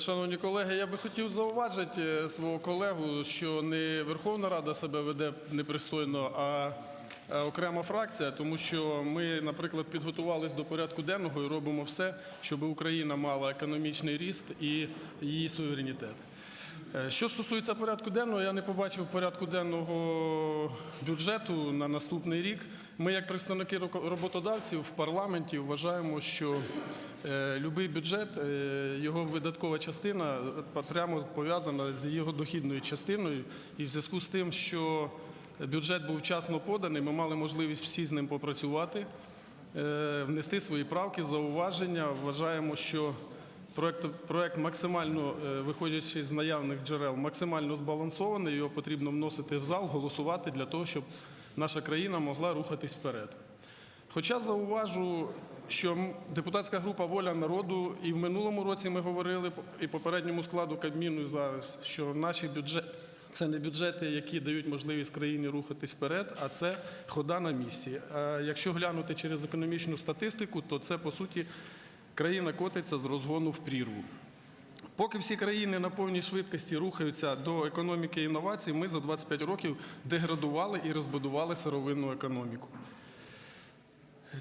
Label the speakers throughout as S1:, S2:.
S1: Шановні колеги, я би хотів зауважити е, свого колегу, що не Верховна Рада себе веде непристойно, а окрема фракція, тому що ми, наприклад, підготувалися до порядку денного і робимо все, щоб Україна мала економічний ріст і її суверенітет. Е, Що стосується порядку денного, я не побачив порядку денного бюджету на наступний рік. Ми, як представники роботодавців в парламенті, вважаємо, що е, будь-який бюджет, е, його видаткова частина прямо пов'язана з його дохідною частиною. І в зв'язку з тим, що бюджет був вчасно поданий, ми мали можливість всі з ним попрацювати, внести свої правки, зауваження. Вважаємо, що Проект, проект максимально, е, виходячи з наявних джерел, максимально збалансований. Його потрібно вносити в зал, голосувати для того, щоб наша країна могла рухатись вперед. Хоча зауважу, що депутатська група Воля народу і в минулому році ми говорили і попередньому складу Кабміну і зараз, що наші бюджети це не бюджети, які дають можливість країні рухатись вперед, а це хода на місці. А якщо глянути через економічну статистику, то це по суті країна котиться з розгону в прірву. Поки всі країни на повній швидкості рухаються до економіки інновацій, ми за 25 років деградували і розбудували сировинну економіку.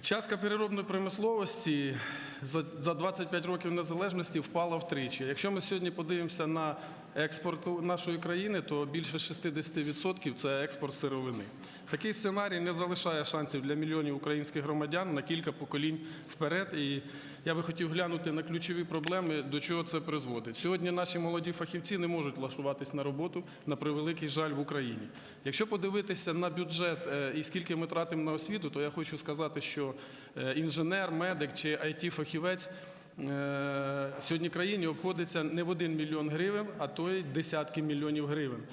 S1: Частка переробної промисловості за за 25 років незалежності впала втричі. Якщо ми сьогодні подивимося на експорт нашої країни, то більше 60% це експорт сировини. Такий сценарій не залишає шансів для мільйонів українських громадян на кілька поколінь вперед. І я би хотів глянути на ключові проблеми, до чого це призводить. Сьогодні наші молоді фахівці не можуть влаштуватись на роботу на превеликий жаль в Україні. Якщо подивитися на бюджет е, і скільки ми тратимо на освіту, то я хочу сказати, що е, інженер, медик чи it фахівець сьогодні країні обходиться не в 1 мільйон гривень, а то й десятки мільйонів гривень.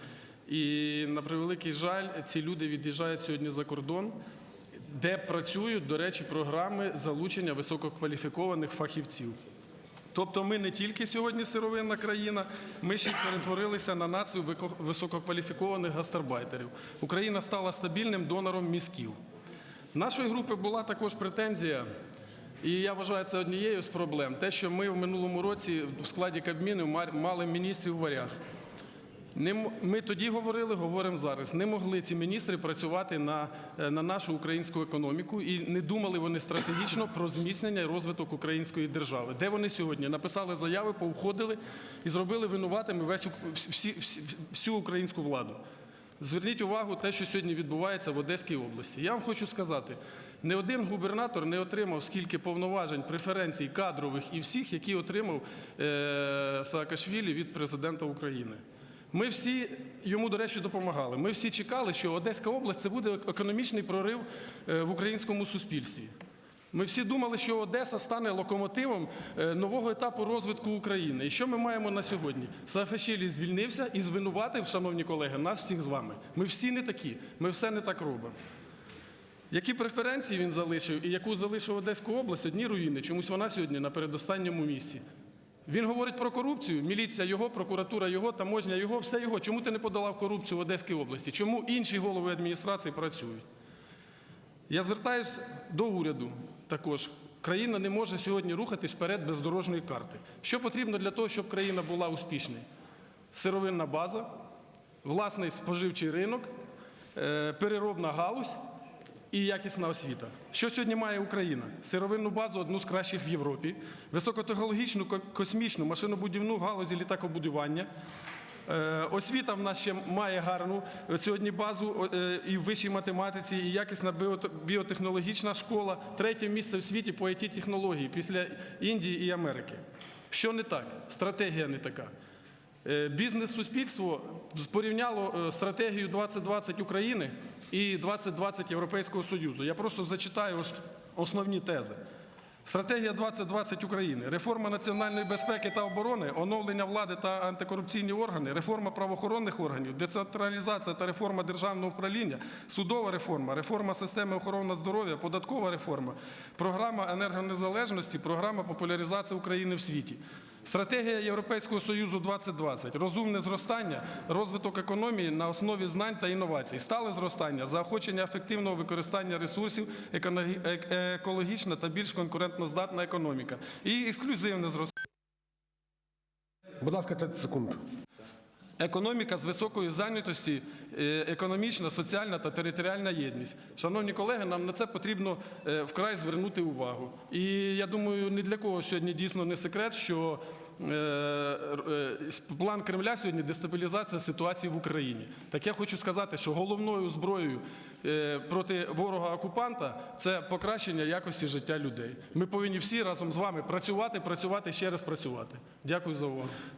S1: І на превеликий жаль, ці люди від'їжджають сьогодні за кордон, де працюють, до речі, програми залучення висококваліфікованих фахівців. Тобто ми не тільки сьогодні сировинна країна, ми ще перетворилися на націю висококваліфікованих гастарбайтерів. Україна стала стабільним донором мізків. Нашої групи була також претензія, і я вважаю це однією з проблем. Те, що ми в минулому році в складі Кабміну мали міністрів в варях. Ми тоді говорили, говоримо зараз. Не могли ці міністри працювати на, е, на нашу українську економіку і не думали вони стратегічно про зміцнення і розвиток української держави. Де вони сьогодні написали заяви, повходили і зробили винуватими весь всі, всі, всю українську владу. Зверніть увагу те, що сьогодні відбувається в Одеській області. Я вам хочу сказати, не один губернатор не отримав скільки повноважень, преференцій кадрових і всіх, які отримав е, Саакашвілі від президента України. Ми всі йому, до речі, допомагали. Ми всі чекали, що Одеська область це буде економічний прорив е, в українському суспільстві. Ми всі думали, що Одеса стане локомотивом е, нового етапу розвитку України. І що ми маємо на сьогодні? Саакашвілі звільнився і звинуватив, шановні колеги, нас всіх з вами. Ми всі не такі, ми все не так робимо. Які преференції він залишив і яку залишив Одеську область, одні руїни. Чомусь вона сьогодні на передостанньому місці. Він говорить про корупцію, міліція його, прокуратура його, таможня його, все його. Чому ти не подолав корупцію в Одеській області? Чому інші голови адміністрації працюють? Я звертаюся до уряду також. Країна не може сьогодні рухатись вперед без дорожньої карти. Що потрібно для того, щоб країна була успішною? Сировинна база, власний споживчий ринок, е, переробна галузь і якісна освіта. Що сьогодні має Україна? Сировинну базу одну з кращих в Європі, високотехнологічну космічну машинобудівну галузі літакобудування. Е, Освіта в нас ще має гарну е, сьогодні базу е, і в вищій математиці, і якісна біотехнологічна школа. Третє місце в світі по it технології після Індії і Америки. Що не так? Стратегія не така. Е, Бізнес-суспільство порівняло е, стратегію 2020 України і 2020 Європейського Союзу. Я просто зачитаю основні тези. Стратегія 2020 України, реформа національної безпеки та оборони, оновлення влади та антикорупційні органи, реформа правоохоронних органів, децентралізація та реформа державного управління, судова реформа, реформа системи охорони здоров'я, податкова реформа, програма енергонезалежності, програма популяризації України в світі. Стратегія Європейського Союзу 2020, розумне зростання, розвиток економії на основі знань та інновацій, стале зростання, заохочення ефективного використання ресурсів, екологічна та більш конкурентноздатна економіка і ексклюзивне зростання.
S2: Будь ласка, 30 секунд.
S1: Економіка з високою зайнятості, е, економічна, соціальна та територіальна єдність. Шановні колеги, нам на це потрібно е, вкрай звернути увагу. І я думаю, ні для кого сьогодні дійсно не секрет, що е, план Кремля сьогодні дестабілізація ситуації в Україні. Так я хочу сказати, що головною зброєю проти ворога-окупанта це покращення якості життя людей. Ми повинні всі разом з вами працювати, працювати ще раз працювати. Дякую за увагу.